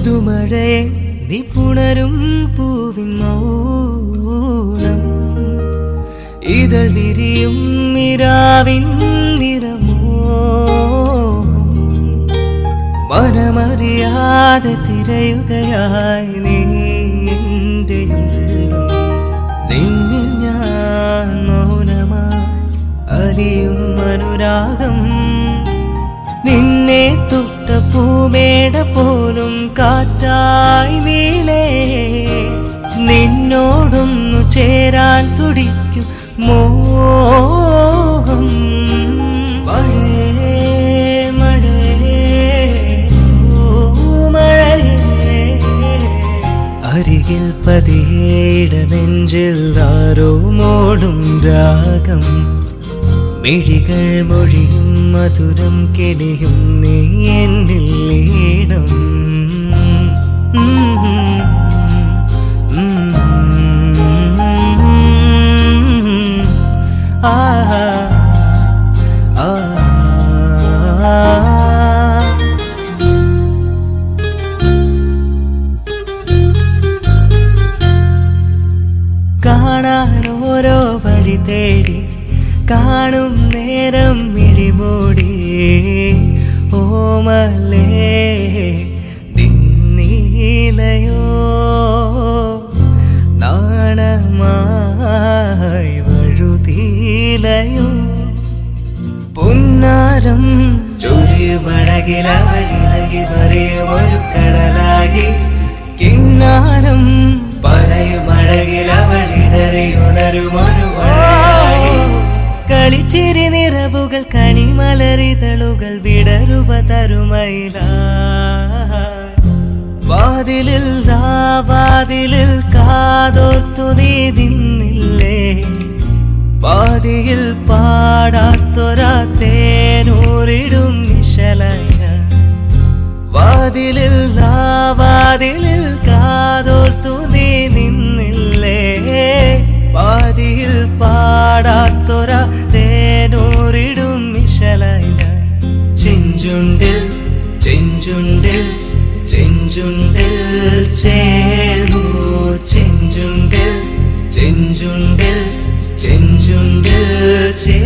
പുതുമഴയെ നീ പുണരും പൂവിൻ മൗനം. ഇതൾ വിരിയും നിരാവിൻ നിറമോഹം. മനമറിയാതെ തിരയുകയായി നീ എന്റെ നിന്നിൽ ഞാൻ മൗനമായി അലിയും അനുരാഗം. നിന്നെ തൊട്ട പൂമേട പോലും കാറ്റായി നീളേ. നിന്നോടൊന്നു ചേരാൻ തുടിക്കും മോഹം. തൂമഴയേ. അരികിൽ പതിയേട നെഞ്ചിൽ ആരോ മോടും രാഗം. മിഴികൾ മൊഴിയും മധുരം കെണിയും നീ എന്നിൽ കാണാൻ ഓരോ വഴി തേടി കാണും നേരം മിഴിമൂടി. ഓമലേ നിന്നീലയോ നാണമായി വഴുതീലയോ. പൊന്നാരം ചൊരിയുമഴകില വഴിളകി മറിയും ഒരു കടലാകി. കിന്നാരം കളിച്ചിരി നിറവുകൾ കണിമലറിതളുകൾ വിടരുവ തരുമയില. വാതിലിൽ വാതിലിൽ കാതോർത്തു നീ നിന്നില്ലേ? പാതിയിൽ പാടാത്തൊരാ നിശലയ. വാതിലിൽ വാതിലിൽ ചെഞ്ചുണ്ടിൽ ചെഞ്ചുണ്ടിൽ ചേർന്നു. ചെഞ്ചുണ്ടിൽ ചെഞ്ചുണ്ടിൽ ചെഞ്ചുണ്ടിൽ ചേ